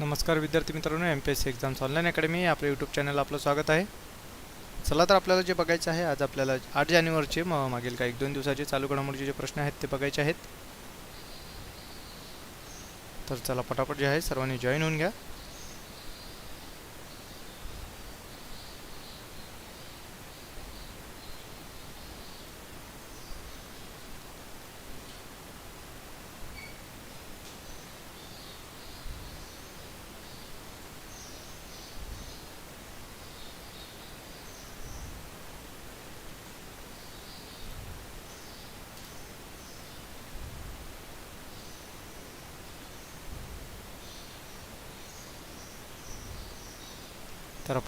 नमस्कार विद्यार्थी मित्रांनो M P S C exams online academy आपल्या यूट्यूब चॅनल आपलं स्वागत आहे. चला तर आपल्याला जे बघायचं आहे आज आपल्याला आठ जानेवारीचे म मागील काही एक दोन दिवसाचे चालू घडामोडीचे जे प्रश्न आहेत ते बघायचे आहेत. तर चला पटापट जे आहे सर्वांनी जॉईन होऊन घ्या.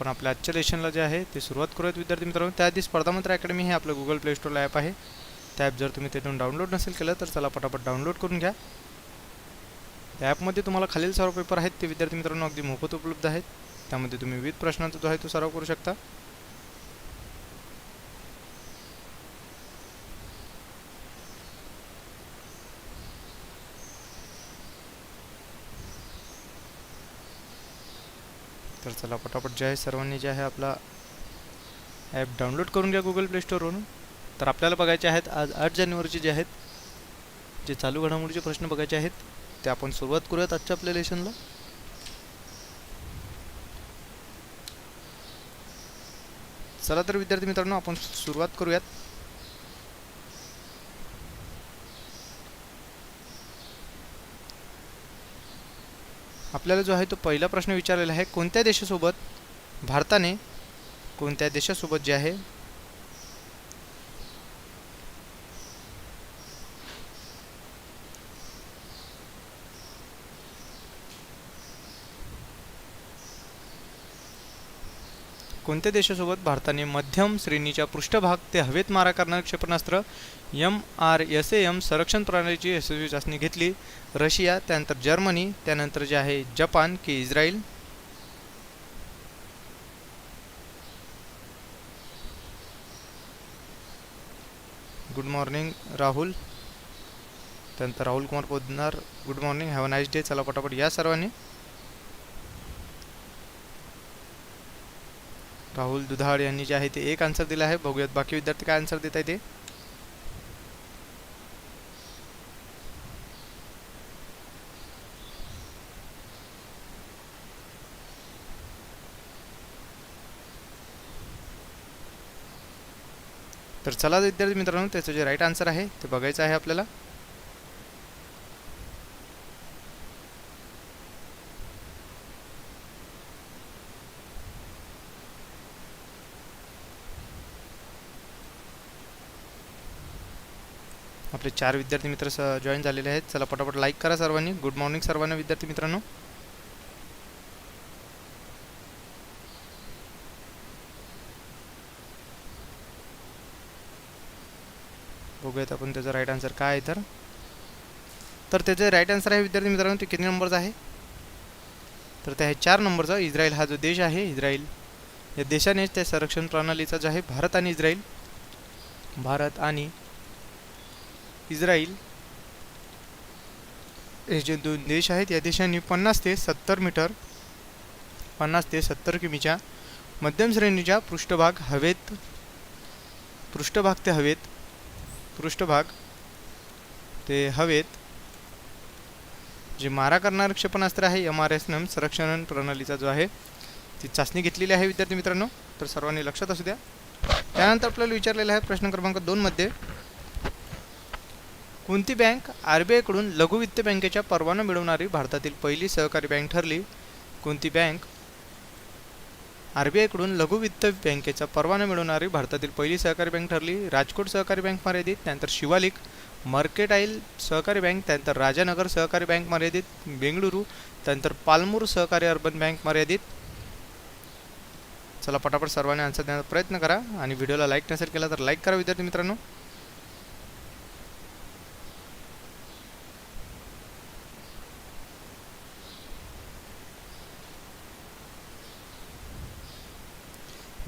आपण आपल्या आजच्या लेशनला जे आहे ते सुरुवात करूयात विद्यार्थी मित्रांनो. त्याआधी स्पर्धामंत्र अकॅडमी हे आपलं गुगल प्ले स्टोरला ॲप आहे. त्या ॲप जर तुम्ही तिथून डाउनलोड नसेल केलं तर चला पटापट डाउनलोड करून घ्या. त्या ॲपमध्ये तुम्हाला खालील सर्व पेपर आहेत ते विद्यार्थी मित्रांनो अगदी मोफत उपलब्ध आहेत. त्यामध्ये तुम्ही विविध प्रश्नांचा जो आहे तो सराव करू शकता. चला पटापट जे आहे सर्वांनी जे आहे आपला ॲप डाउनलोड करून घ्या गुगल प्ले स्टोरवरून तर आपल्याला बघायचे आहेत आज आठ जानेवारीचे जे आहेत जे चालू घडामोडीचे प्रश्न बघायचे आहेत ते आपण सुरुवात करूयात आजच्या आपल्या लेशनला चला तर विद्यार्थी मित्रांनो आपण सुरुवात करूयात. आपल्याला जो आहे तो पहिला प्रश्न विचारलेला आहे कोणत्या देशासोबत भारताने कोणत्या देशासोबत जे आहे कोणत्या देशासोबत भारताने मध्यम श्रेणीच्या पृष्ठभाग ते हवेत मारा करणारे क्षेपणास्त्र M R S A M संरक्षण प्रणालीची यशस्वी चाचणी घेतली. रशिया त्यानंतर जर्मनी त्यानंतर जे आहे जपान की इस्रायल. Good morning Rahul. त्यानंतर Rahul Kumar Podnar good morning have a nice day चला पटापट या सर्वांनी. राहुल दुधाळ यांनी जे आहे ते एक आन्सर दिला आहे. बघूयात बाकी विद्यार्थी काय आन्सर देत आहे ते तर चला विद्यार्थी मित्रांनो त्याचं जे राईट आन्सर आहे ते बघायचं आहे आपल्याला. आपले चार विद्यार्थी मित्र जॉईन झालेले आहेत. चला पटापट लाईक करा सर्वांनी. गुड मॉर्निंग सर्वांना विद्यार्थी मित्रांनो. बघूयात आपण त्याचा राईट आन्सर काय आहे तर. तर त्याचे राईट आन्सर आहे विद्यार्थी मित्रांनो ते किती नंबरचा आहे? तर ते आहे चार नंबरचा इस्रायल हा जो देश आहे इस्रायल. या देशानेच त्या संरक्षण प्रणालीचा जो आहे भारत आणि इस्रायल. भारत आणि इस्रायल हे जे दोन देश आहेत या देशांनी पन्नास ते सत्तर मीटर पन्नास ते सत्तर किमीच्या मध्यम श्रेणीच्या पृष्ठभाग हवेत पृष्ठभाग ते हवेत पृष्ठभाग ते हवेत जे मारा करणारं क्षेपणास्त्र आहे एम आर एस नम संरक्षण प्रणालीचा जो आहे ती चाचणी घेतलेली आहे विद्यार्थी मित्रांनो. तर सर्वांनी लक्षात असू द्या. त्यानंतर आपल्याला विचारलेला आहे प्रश्न क्रमांक दोनमध्ये कोणती बँक आर बी आयकडून लघु वित्त बँकेच्या परवाना मिळवणारी भारतातील पहिली सहकारी बँक ठरली? कोणती बँक आर बी आयकडून लघु वित्त बँकेचा परवाना मिळवणारी भारतातील पहिली सहकारी बँक ठरली? राजकोट सहकारी बँक मर्यादित त्यानंतर शिवालिक. मर्केटाईल सहकारी बँक त्यानंतर राजानगर सहकारी बँक मर्यादित. बेंगळुरू त्यानंतर पालमूर सहकारी अर्बन बँक मर्यादित. चला पटापट सर्वांनी आन्सर देण्याचा प्रयत्न करा. आणि व्हिडिओला लाईक नसेल केला तर लाईक करा विद्यार्थी मित्रांनो.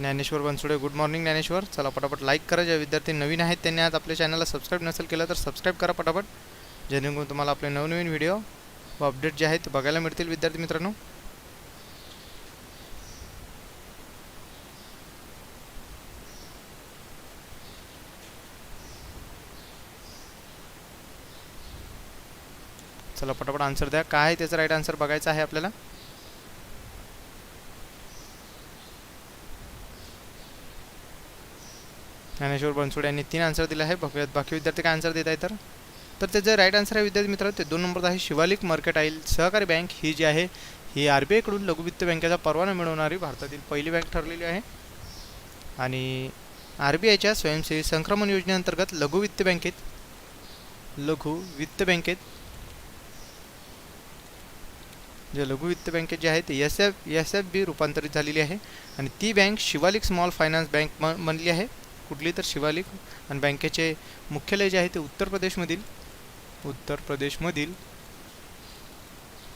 Dnyaneshwar Bansude. Good morning Dnyaneshwar. चला पटापट लाईक करा. ज्या विद्यार्थी नवीन आहेत त्यांनी आज आपल्या चॅनलला सबस्क्राईब नसेल केलं तर सबस्क्राईब करा पटापट. जेणेकरून तुम्हाला आपले नवनवीन व्हिडिओ व अपडेट जे आहेत ते बघायला मिळतील. विद्यार्थी मित्रांनो. चला पटापट आन्सर द्या. काय आहे त्याचा राईट आन्सर बघायचा आहे आपल्याला? ज्ञानेश्वर बनसोड यांनी तीन आन्सर दिले आहे बघूयात बाकी विद्यार्थी काय आन्सर देत आहे तर. तर त्याचं राईट आन्सर आहे विद्यार्थी मित्र ते दोन नंबर आहे शिवालिक मर्केटाईल. सहकारी बँक ही जी आहे ही आर बी आयकडून लघुवित्त बँकेचा परवाना मिळवणारी भारतातील पहिली बँक ठरलेली आहे. आणि आर बी आयच्या स्वयंसेवी संक्रमण योजनेअंतर्गत लघु वित्त बँकेत लघु वित्त बँकेत जे लघु वित्त बँकेत जे आहे ते S F S F B रूपांतरित झालेली आहे. आणि ती bank Shivalik small finance Bank म बनली आहे. कुठली तर शिवालिक आणि बँकेचे मुख्यालय जे आहे ते उत्तर प्रदेशमधील उत्तर प्रदेशमधील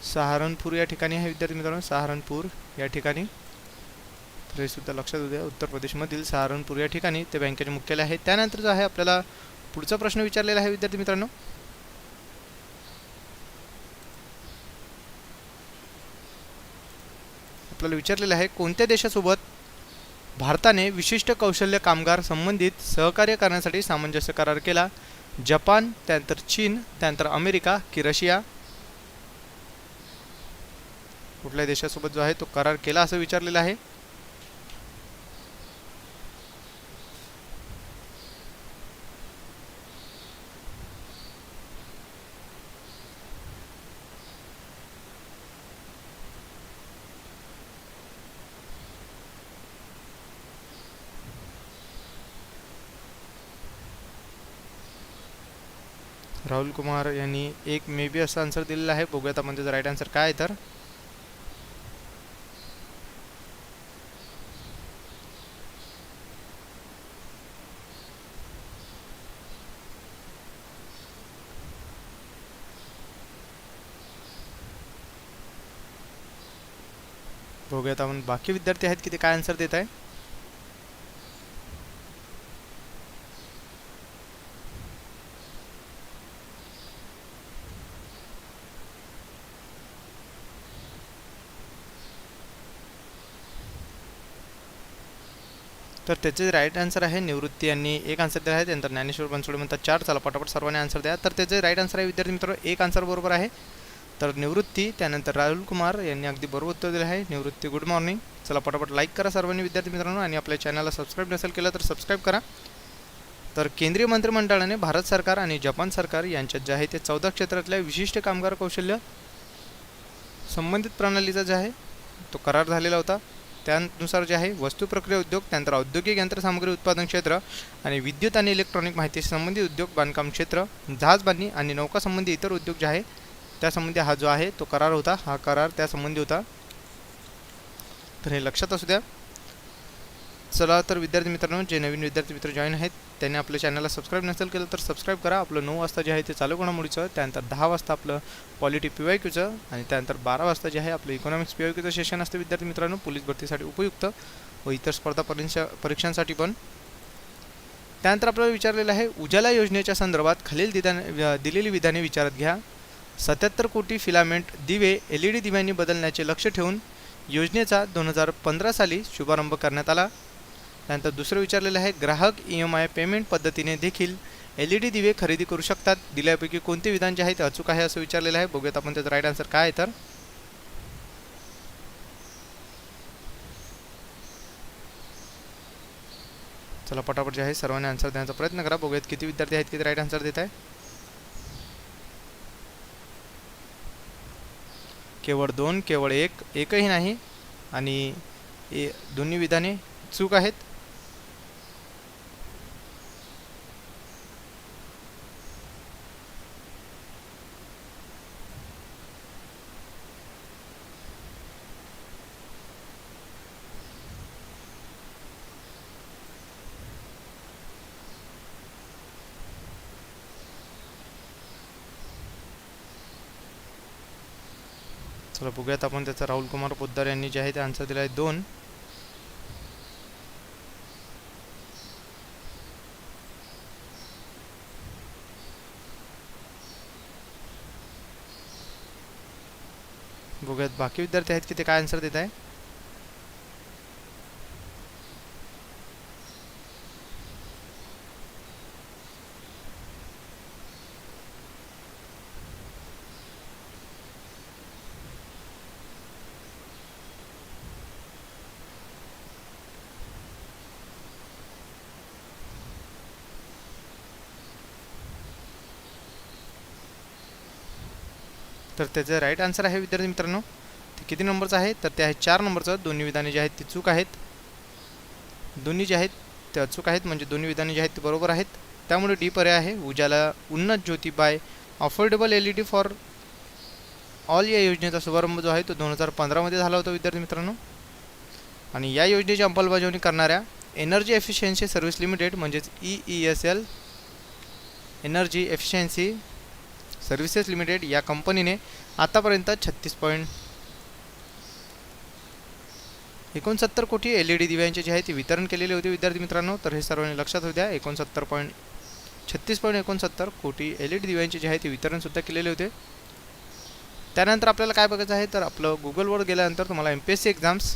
सहारनपूर या ठिकाणी आहे विद्यार्थी मित्रांनो. सहारनपूर या ठिकाणी. तर हे सुद्धा लक्षात द्या. उत्तर प्रदेशमधील सहारनपूर या ठिकाणी ते बँकेचे मुख्यालय आहे. त्यानंतर जो आहे आपल्याला पुढचा प्रश्न विचारलेला आहे विद्यार्थी मित्रांनो. आपल्याला विचारलेलं आहे कोणत्या देशासोबत भारताने विशिष्ट कौशल्य कामगार संबंधित सहकार्य करण्यासाठी सामंजस्य करार केला. जपान त्यानंतर चीन त्यानंतर अमेरिका की रशिया. कुठल्या देशासोबत जो आहे तो करार केला असं विचारलेलं आहे. राहुल कुमार यांनी एक मे बी असा आन्सर दिलेला आहे. बघूयात म्हणजे त्याचा राईट आन्सर काय आहे तर. बघूयात आपण बाकी विद्यार्थी आहेत की ते काय आन्सर देत आहे? तर त्याचे राईट आन्सर आहे निवृत्ती यांनी एक आन्सर दिला आहे त्यानंतर ज्ञानेश्वर बनसोडे म्हणतात चार चला पटापट सर्वांनी आन्सर द्या. तर त्याचे राईट आन्सर आहे विद्यार्थी मित्र एक आन्सर बरोबर आहे. तर निवृत्ती त्यानंतर राहुल कुमार यांनी अगदी बरोबर उत्तर दिलं आहे. निवृत्ती गुड मॉर्निंग चला पटापट लाईक करा सर्वांनी विद्यार्थी मित्रांनो आणि आपल्या चॅनलला सबस्क्राईब नसेल केलं तर सबस्क्राईब करा. तर केंद्रीय मंत्रिमंडळाने भारत सरकार आणि जपान सरकार यांच्यात जे आहे ते चौदा क्षेत्रातल्या विशिष्ट कामगार कौशल्य संबंधित प्रणालीचा जे आहे तो करार झालेला होता. त्यानुसार जे आहे वस्तू प्रक्रिया उद्योग त्यानंतर औद्योगिक यंत्रसामग्री उत्पादन क्षेत्र आणि विद्युत आणि इलेक्ट्रॉनिक माहिती संबंधित उद्योग बांधकाम क्षेत्र जहाजबांधणी आणि नौकासंबंधी इतर उद्योग जे आहे त्यासंबंधी हा जो आहे तो करार होता. हा करार त्यासंबंधी होता. तर हे लक्षात असू द्या. चला तर विद्यार्थी मित्रांनो जे नवीन विद्यार्थी मित्र जॉईन आहेत त्यांनी आपल्या चॅनलला सबस्क्राईब नसेल केलं तर सबस्क्राईब करा. आपलं नऊ वाजता जे आहे ते चालू घडामोडीचं त्यानंतर दहा वाजता आपलं पॉलिटी पी वाय क्यूचं आणि त्यानंतर बारा वाजता जे आहे आपलं इकॉनॉमिक्स पी वाय क्यूचं सेशन असतं विद्यार्थी मित्रांनो पोलीस भरतीसाठी उपयुक्त व इतर स्पर्धा परीक्षा परीक्षांसाठी पण. त्यानंतर आपल्याला विचारलेलं आहे उजाला योजनेच्या संदर्भात खालील दिदान दिलेली विधाने विचारात घ्या. सत्याहत्तर कोटी फिलामेंट दिवे एल ई डी दिव्यांनी बदलण्याचे लक्ष ठेवून योजनेचा दोन हजार पंधरा साली शुभारंभ करण्यात आला. त्यानंतर दुसरं विचारलेलं आहे ग्राहक ई एम आय पेमेंट पद्धतीने देखील एल ई डी दिवे खरेदी करू शकतात. दिल्यापैकी कोणते विधान जे आहे ते अचूक आहे असं विचारलेलं आहे. बघूयात आपण त्याचं राईट आन्सर काय आहे तर. चला पटापट जे आहे सर्वांनी आन्सर देण्याचा प्रयत्न करा. बघूयात किती विद्यार्थी आहेत किती राईट आन्सर देत आहे. केवळ दोन केवळ एक एकही नाही. आणि ए दोन्ही विधाने चूक आहेत चला बघूयात आपण त्याचा. राहुल कुमार पोद्दार यांनी जे आहे ते आन्सर दिला आहे दोन. बघूयात. बाकी विद्यार्थी आहेत की ते काय आन्सर देत आहे तर त्याचं राईट आन्सर आहे विद्यार्थी मित्रांनो. ते किती नंबरचं आहे तर ते आहे चार नंबरचं दोन्ही विधाने जे आहेत ती चूक आहेत. दोन्ही जे आहेत ते अचूक आहेत. म्हणजे दोन्ही विधाने जे आहेत ते बरोबर आहेत. त्यामुळे डी पर्याय आहे. Ujala Unnat Jyoti by affordable L E D for all या योजनेचा शुभारंभ जो आहे तो दोन हजार पंधरामध्ये झाला होता विद्यार्थी मित्रांनो. आणि या योजनेची अंमलबजावणी करणाऱ्या एनर्जी एफिशियन्सी सर्व्हिस लिमिटेड म्हणजेच E E S L energy efficiency services limited या कंपनीने आतापर्यंत छत्तीस पॉईंट एकोणसत्तर कोटी एल ई डी दिव्यांचे जे आहे ते वितरण केलेले होते. विद्यार्थी मित्रांनो तर हे सर्वांनी लक्षात होऊ द्या. एकोणसत्तर पॉईंट छत्तीस पॉईंट एकोणसत्तर कोटी एल ई डी दिव्यांचे जे आहे ते वितरणसुद्धा केलेले होते. त्यानंतर आपल्याला काय बघायचं आहे? तर आपलं गुगलवर गेल्यानंतर तुम्हाला M P S C exams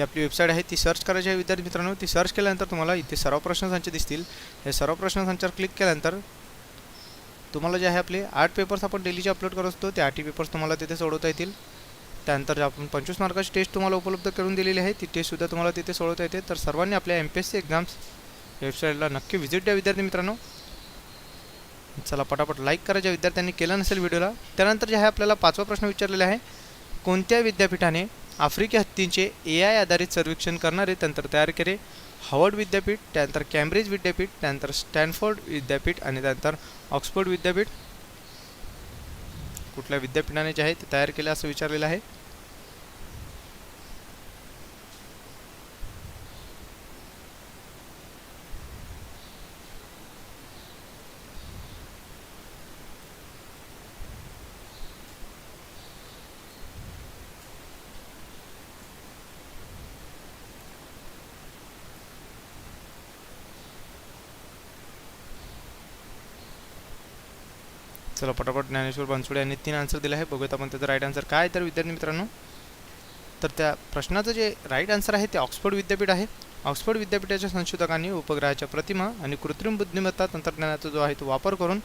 ही आपली वेबसाईट आहे ती सर्च करायची आहे विद्यार्थी मित्रांनो. ती सर्च केल्यानंतर तुम्हाला इथे सर्व प्रश्नसंच दिसतील. हे सर्व प्रश्नसंचावर क्लिक केल्यानंतर तुम्हाला जे आहे आपले आठ पेपर्स आपण डेलीचे अपलोड करत असतो ते आठही पेपर्स तुम्हाला तिथे सोडवता येतील. त्यानंतर जे आपण पंचवीस मार्काची टेस्ट तुम्हाला उपलब्ध करून दिलेली आहे ती टेस्टसुद्धा तुम्हाला तिथे सोडवता येते. तर सर्वांनी आपल्या M P S C exams वेबसाईटला नक्की व्हिजिट द्या विद्यार्थी मित्रांनो. चला पटापट लाईक करा ज्या विद्यार्थ्यांनी केलं नसेल व्हिडिओला त्यानंतर जे आहे आपल्याला पाचवा प्रश्न विचारलेला आहे कोणत्या विद्यापीठाने आफ्रिकी हत्तींचे ए आय आधारित सर्वेक्षण करणारे तंत्र तयार केले. हॉवर्ड विद्यापीठ त्यानंतर कॅम्ब्रिज विद्यापीठ त्यानंतर स्टॅनफोर्ड विद्यापीठ आणि त्यानंतर ऑक्सफोर्ड विद्यापीठ. कुठल्या विद्यापीठाने जे आहे ते तयार केले असं विचारलेलं आहे. चला पटापट ज्ञानेश्वर बनसोडे यांनी तीन आन्सर दिले आहे बघूयात आपण त्याचं राईट आन्सर काय आहे. तर विद्यार्थी मित्रांनो तर त्या प्रश्नाचं जे राईट आन्सर आहे ते ऑक्सफोर्ड विद्यापीठ आहे. ऑक्सफोर्ड विद्यापीठाच्या संशोधकांनी उपग्रहाच्या प्रतिमा आणि कृत्रिम बुद्धिमत्ता तंत्रज्ञानाचा जो आहे तो वापर करून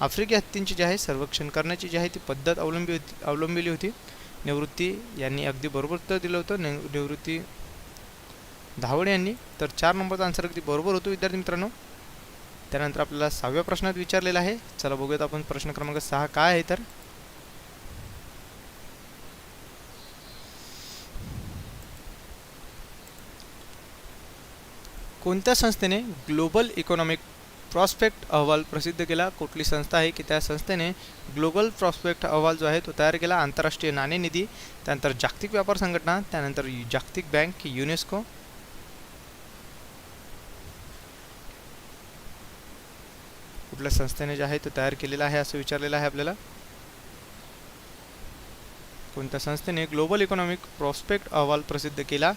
आफ्रिकी हत्तींची जी आहे सर्वेक्षण करण्याची जी आहे ती पद्धत अवलंबी होती अवलंबिली होती. निवृत्ती यांनी अगदी बरोबर उत्तर दिलं होतं. निवृत्ती धावडे यांनी तर चार नंबरचा आन्सर अगदी बरोबर होतो. विद्यार्थी मित्रांनो त्यानंतर आपल्याला सहाव्या प्रश्नात विचारलेला आहे. चला बघूयात आपण प्रश्न क्रमांक सहा काय आहे तर. कोणत्या संस्थेने ग्लोबल इकॉनॉमिक प्रॉस्पेक्ट अहवाल प्रसिद्ध केला? कुठली संस्था आहे की त्या संस्थेने ग्लोबल प्रॉस्पेक्ट अहवाल जो आहे तो तयार केला? आंतरराष्ट्रीय नाणेनिधी त्यानंतर जागतिक व्यापार संघटना त्यानंतर जागतिक बँक युनेस्को कुठल्या संस्थेने जे आहे तो तयार केलेला आहे असं विचारलेलं आहे आपल्याला. कोणत्या संस्थेने ग्लोबल इकॉनॉमिक प्रॉस्पेक्ट अहवाल प्रसिद्ध केला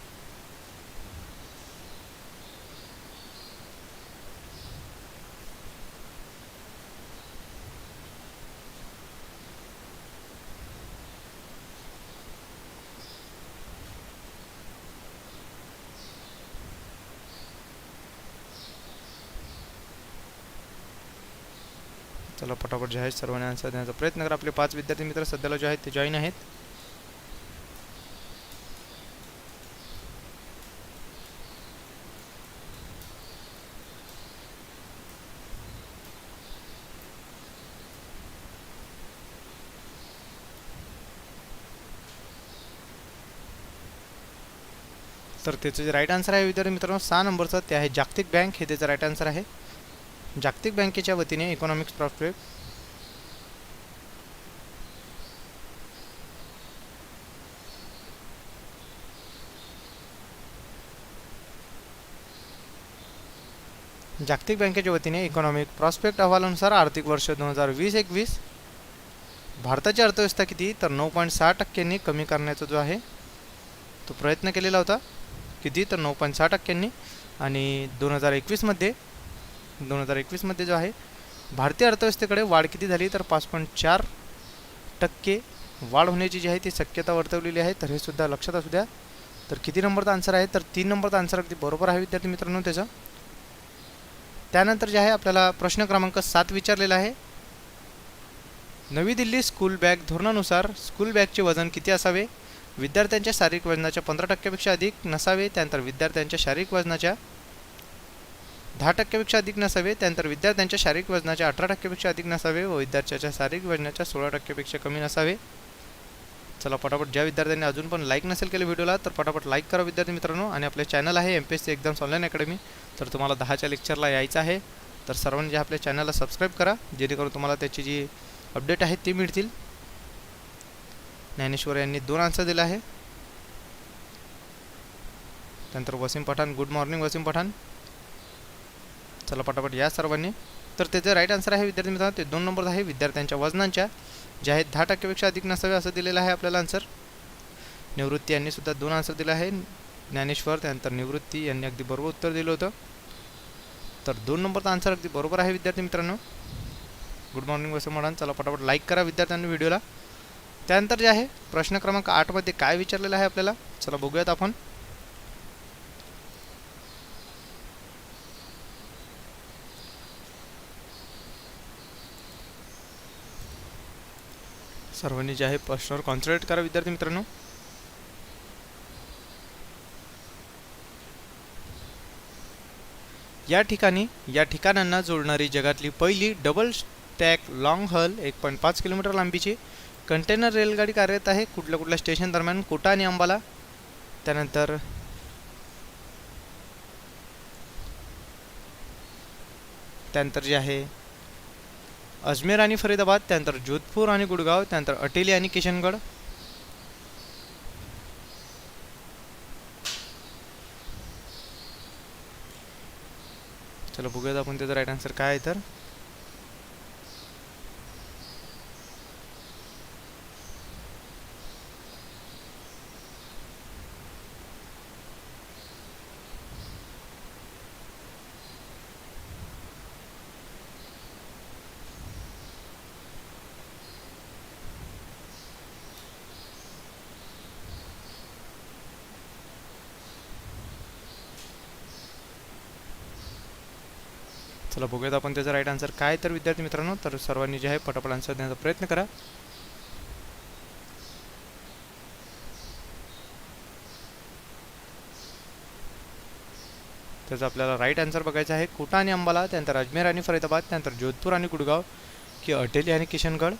चला पटापट जे आहेत सर्वांनी आन्सर देण्याचा प्रयत्न करा. आपले पाच विद्यार्थी मित्र सध्याला जे आहेत ते जॉईन आहेत. तर त्याचं जे राईट आन्सर आहे विद्यार्थी मित्रांनो सहा नंबरचं ते आहे जागतिक बँक. हे त्याचं राईट आन्सर आहे. जागतिक बँकेच्या वतीने इकॉनॉमिक्स प्रॉस्पेक्ट जागतिक बँकेच्या वतीने इकॉनॉमिक प्रॉस्पेक्ट अहवालानुसार आर्थिक वर्ष दोन हजार वीस एकवीस भारताची अर्थव्यवस्था किती तर नऊ पॉईंट सहा टक्क्यांनी कमी करण्याचा जो आहे तो प्रयत्न केलेला होता. किती तर नऊ पॉईंट सहा टक्क्यांनी. आणि दोन हजार एकवीसमध्ये दोन हजार एकवीसमध्ये जो आहे भारतीय अर्थव्यवस्थेकडे वाढ किती झाली तर पाच पॉईंट चार टक्के वाढ होण्याची जी आहे ती शक्यता वर्तवलेली आहे. तर हे सुद्धा लक्षात असू द्या. तर किती नंबरचा आन्सर आहे? तर तीन नंबरचा आन्सर अगदी बरोबर आहे विद्यार्थी मित्रांनो त्याचं. त्यानंतर जे आहे आपल्याला प्रश्न क्रमांक सात विचारलेला आहे. नवी दिल्ली स्कूल बॅग धोरणानुसार स्कूल बॅगचे वजन किती असावे? विद्यार्थ्यांच्या शारीरिक वजनाच्या पंधरा टक्क्यापेक्षा अधिक नसावे त्यानंतर विद्यार्थ्यांच्या शारीरिक वजनाच्या दहा टक्क्यापेक्षा अधिक नसावे त्यानंतर विद्यार्थ्यांच्या शारीरिक वजनाच्या अठरा टक्क्यापेक्षा अधिक नसावे व विद्यार्थ्याच्या शारीरिक वजनाच्या सोळा टक्क्यापेक्षा कमी नसावे. चला पटापट. ज्या विद्यार्थ्यांनी अजून पण लाईक नसेल केलं व्हिडिओला तर पटापट लाईक करा विद्यार्थी मित्रांनो. आणि आपले चॅनल आहे M P S C exams online academy तर तुम्हाला दहाच्या लेक्चरला यायचं आहे. तर सर्वांनी जे आपल्या चॅनलला सबस्क्राईब करा जेणेकरून तुम्हाला त्याची जी अपडेट आहे ती मिळतील. ज्ञानेश्वर यांनी दोन आन्सर दिला आहे. त्यानंतर वसीम पठाण गुड मॉर्निंग वसीम पठाण. चला पटापट या सर्वांनी. तर त्याचं राईट आन्सर आहे विद्यार्थी मित्रांनो ते दोन नंबर आहे. विद्यार्थ्यांच्या वजनांच्या. जे आहेत दहा टक्क्यापेक्षा अधिक नसावे असं दिलेलं आहे आपल्याला आन्सर निवृत्ती यांनी सुद्धा दोन आन्सर दिले आहे. ज्ञानेश्वर त्यानंतर निवृत्ती यांनी अगदी बरोबर उत्तर दिलं होतं. तर दोन नंबरचा आन्सर अगदी बरोबर आहे विद्यार्थी मित्रांनो. गुड मॉर्निंग वसं म्हणा चला पटापट लाईक करा विद्यार्थ्यांनी व्हिडिओला त्यानंतर जे आहे प्रश्न क्रमांक आठमध्ये काय विचारलेलं आहे आपल्याला? चला बघूयात आपण. सर्वांनी जे आहे प्रश्नावर कॉन्सन्ट्रेट करा विद्यार्थी मित्रांनो. या ठिकाणी या ठिकाणांना जोडणारी जगातली पहिली डबल स्टॅक लाँग हल एक पॉईंट पाच किलोमीटर लांबीची कंटेनर रेलगाडी कार्यरत आहे. कुठल्या कुठल्या स्टेशन दरम्यान कोटा आणि अंबाला. त्यानंतर त्यानंतर जे आहे अजमेर आणि फरीदाबाद त्यानंतर जोधपूर आणि गुडगाव त्यानंतर अटेली आणि किशनगड. चला बघूयात आपण त्याचं राईट आन्सर काय आहे तर. चला बघूयात आपण त्याचा राईट आन्सर काय तर विद्यार्थी मित्रांनो तर सर्वांनी जे आहे पटापट आन्सर देण्याचा प्रयत्न करा. त्याचा आपल्याला राईट आन्सर बघायचा आहे. कोटा आणि अंबाला त्यानंतर अजमेर आणि फरीदाबाद त्यानंतर जोधपूर आणि गुडगाव की अटेली आणि किशनगड.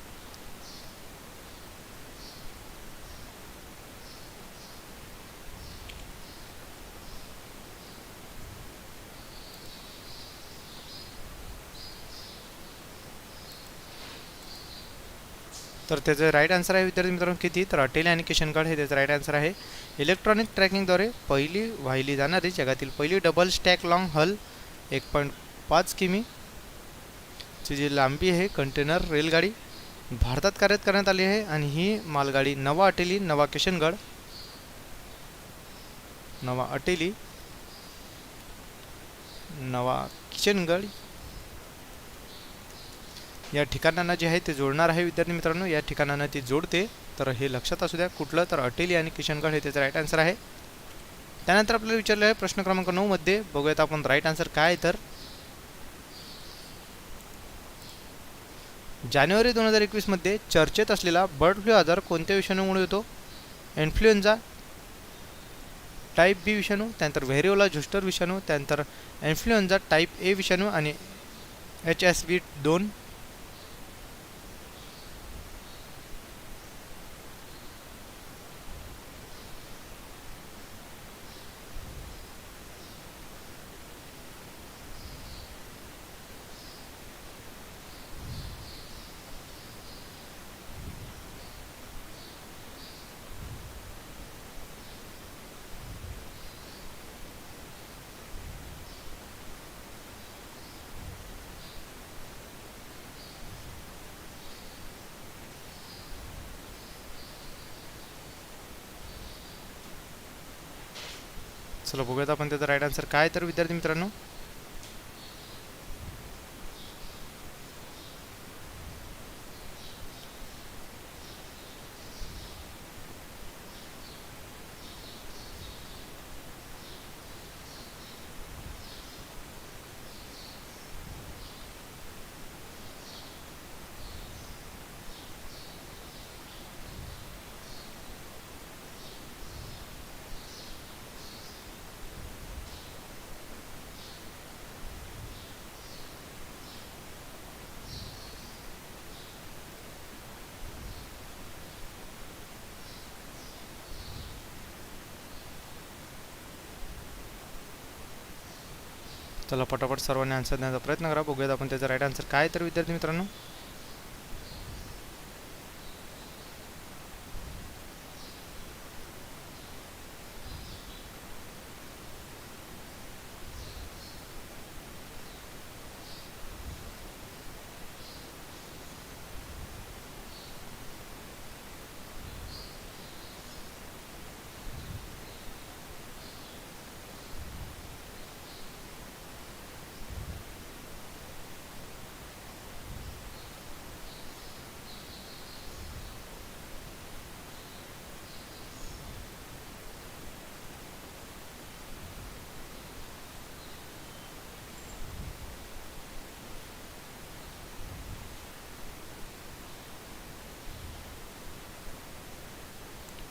तर त्याचं राईट आन्सर आहे विद्यार्थी मित्रांनो किती? तर अटेल आणि किशनगड हे त्याचं राईट आन्सर आहे. इलेक्ट्रॉनिक ट्रॅकिंगद्वारे पहिली वाहिली जाणारी जगातील पहिली डबल स्टॅक लॉंग हल एक पॉईंट पाच किमी ची जी लांबी आहे कंटेनर रेलगाडी भारतात कार्यरत करण्यात आली आहे आणि ही मालगाडी नवा अटेली नवा किशनगड नवा अटेली नवा किशनगड या ठिकाणांना जे आहे ते जोडणार आहे विद्यार्थी मित्रांनो. या ठिकाणांना ती जोडते. तर हे लक्षात असू द्या कुठलं? तर अटेली आणि किशनगड हे त्याचं राईट आन्सर आहे. त्यानंतर आपल्याला विचारलं आहे प्रश्न क्रमांक नऊमध्ये बघूयात आपण राईट आन्सर काय आहे तर. जानेवारी दोन हजार एकवीसमध्ये चर्चेत असलेला बर्ड फ्लू आजार कोणत्या विषाणूमुळे होतो? इन्फ्लुएन्झा टाईप बी विषाणू त्यानंतर व्हेरिओला झुस्टर विषाणू त्यानंतर इन्फ्लुएन्झा टाईप ए विषाणू आणि एच एस बी दोन. चला बघूयात आपण त्याचा राईट आन्सर काय तर विद्यार्थी मित्रांनो चला पटापट सर्वांनी आन्सर देण्याचा प्रयत्न करा. बघूयात आपण त्याचा राईट आन्सर काय तर विद्यार्थी मित्रांनो.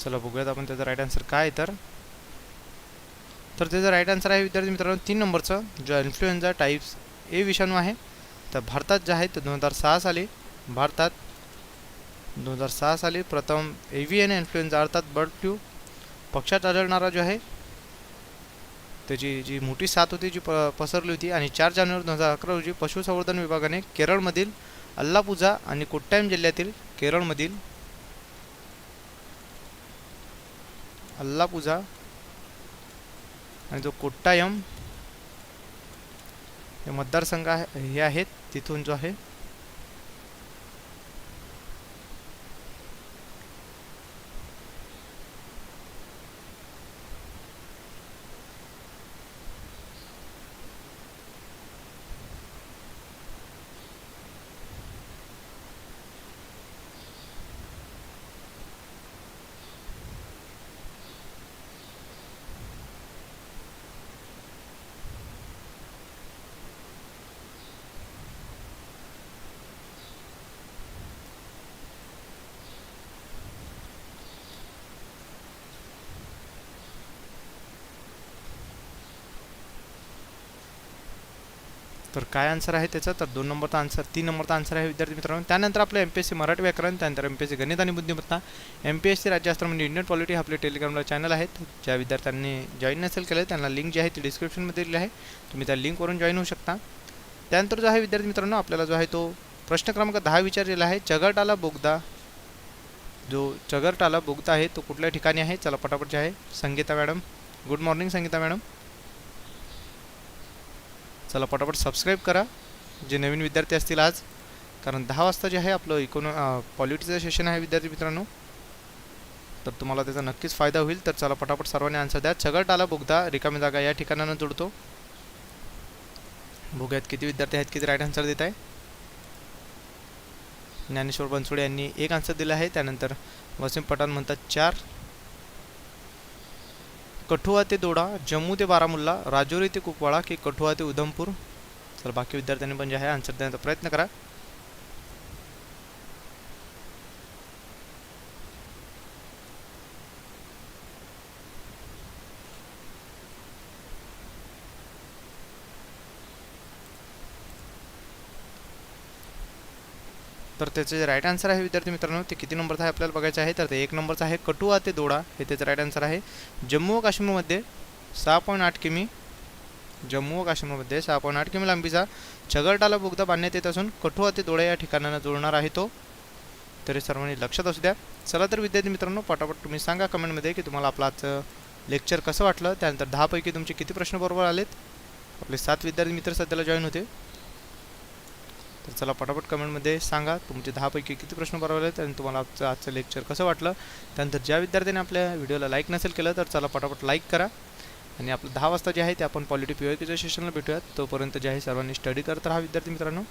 चला बघूयात आपण त्याचा राईट आन्सर काय आहे तर. तर त्याचा राईट आन्सर आहे विद्यार्थी मित्रांनो तीन नंबरचं जो इन्फ्लुएन्झा टाईप्स ए विषाणू आहे. तर भारतात जे आहे ते दोन हजार सहा साली भारतात दोन हजार सहा साली प्रथम एव्हीएन इन्फ्लुएन्झा अर्थात बर्ड फ्लू पक्षात आढळणारा जो आहे त्याची जी मोठी साथ होती जी प पसरली होती आणि चार जानेवारी दोन हजार अकरा रोजी पशुसंवर्धन विभागाने केरळमधील अल्लापुझा आणि कोट्टायम जिल्ह्यातील केरळमधील अल्लापुझा आणि जो कोट्टायम हे मतदारसंघ आहे हे आहेत तिथून जो आहे तर काय आन्सर आहे त्याचं? तर दोन नंबरचा आन्सर तीन नंबरचा आन्सर आहे विद्यार्थी मित्रांनो. त्यानंतर आपलं M P S C Marathi व्याकरण त्यानंतर एम पी एस सी गणित आणि बुद्धिमत्ता. एम पी एस सी राज्यशास्त्र म्हणजे इंडियन पॉलिटी आपले टेलिग्रामला चॅनल आहेत ज्या विद्यार्थ्यांनी जॉईन नसेल केलं त्यांना लिंक जी आहे ती डिस्क्रिप्शनमध्ये दिली आहे. तुम्ही त्या लिंकवरून जॉईन होऊ शकता. त्यानंतर जो आहे विद्यार्थी मित्रांनो आपल्याला जो आहे तो प्रश्न क्रमांक दहा विचारलेला आहे. चगरटाला बोगदा जो चगरटाला बोगदा आहे तो कुठल्या ठिकाणी आहे? चला पटापट जे आहे. Sangeeta madam. Good morning Sangeeta madam. चला पटापट सबस्क्राईब करा. जे नवीन विद्यार्थी असतील आज कारण दहा वाजता जे आहे आपलं इकोनो पॉलिटीचं सेशन आहे विद्यार्थी मित्रांनो तर तुम्हाला त्याचा नक्कीच फायदा होईल. तर चला पटापट सर्वांनी आन्सर द्या. टाला बोगदा रिकामी जागा या ठिकाणानं जोडतो. बघूयात किती विद्यार्थी आहेत किती राईट आन्सर देत आहे? ज्ञानेश्वर बनसोडे यांनी एक आन्सर दिला आहे. त्यानंतर वसीम पठाण म्हणतात चार. कठुआ ते दोडा जम्मू ते बारामुल्ला राजौरी ते कुपवाडा की कठुआ ते उधमपूर? तर बाकी विद्यार्थ्यांनी पण जे आहे आन्सर देण्याचा प्रयत्न करा. त्याचे जे राईट आन्सर आहे विद्यार्थी मित्रांनो ते किती नंबरचं आहे आपल्याला बघायचं आहे? तर ते एक नंबरचं आहे कटुआ ते दोडा. हे त्याचं राईट आन्सर आहे. जम्मू व काश्मीरमध्ये सहा पॉईंट आठ किमी जम्मू व काश्मीरमध्ये सहा पॉईंट आठ किमी लांबीचा चगरटाला बोगदा बांधण्यात येत असून कठुआ ते दोडा या ठिकाणांना जोडणार आहे तो. तरी सर्वांनी लक्षात असू द्या. चला तर विद्यार्थी मित्रांनो पटापट तुम्ही सांगा कमेंटमध्ये की तुम्हाला आपलं आजचं लेक्चर कसं वाटलं? त्यानंतर दहापैकी तुमचे किती प्रश्न बरोबर आलेत? आपले सात विद्यार्थी मित्र सध्याला जॉईन होते. तर चला पटापट कमेंटमध्ये सांगा तुमचे दहापैकी किती प्रश्न बरोबर आहेत आणि तुम्हाला आजचं आजचं लेक्चर कसं वाटलं. त्यानंतर ज्या विद्यार्थ्यांनी आपल्या व्हिडिओला लाईक नसेल केलं तर चला पटापट लाईक करा. आणि आपलं दहा वाजता जे आहे ते आपण पॉलिटी पी केच्या सेशनला भेटूयात. तोपर्यंत जे आहे सर्वांनी स्टडी करत राहा विद्यार्थी मित्रांनो.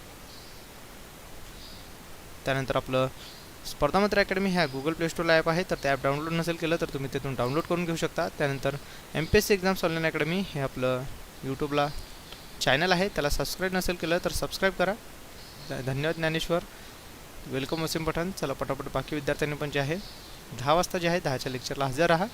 त्यानंतर आपलं स्पर्धामित्र अकॅडमी ह्या गुगल प्ले स्टोरला ॲप आहे. तर ते ॲप डाउनलोड नसेल केलं तर तुम्ही तिथून डाउनलोड करून घेऊ शकता. त्यानंतर M P S C exams online academy हे आपलं यूट्यूबला चॅनल आहे. त्याला सबस्क्राईब नसेल केलं तर सबस्क्राईब करा. धन्यवाद ज्ञानेश्वर. वेलकम वसीम पठाण चला पटापट बाकी विद्यार्थ्यांनी पण जे आहे दहा वाजता जे आहे दहाच्या लेक्चरला हजर राहा.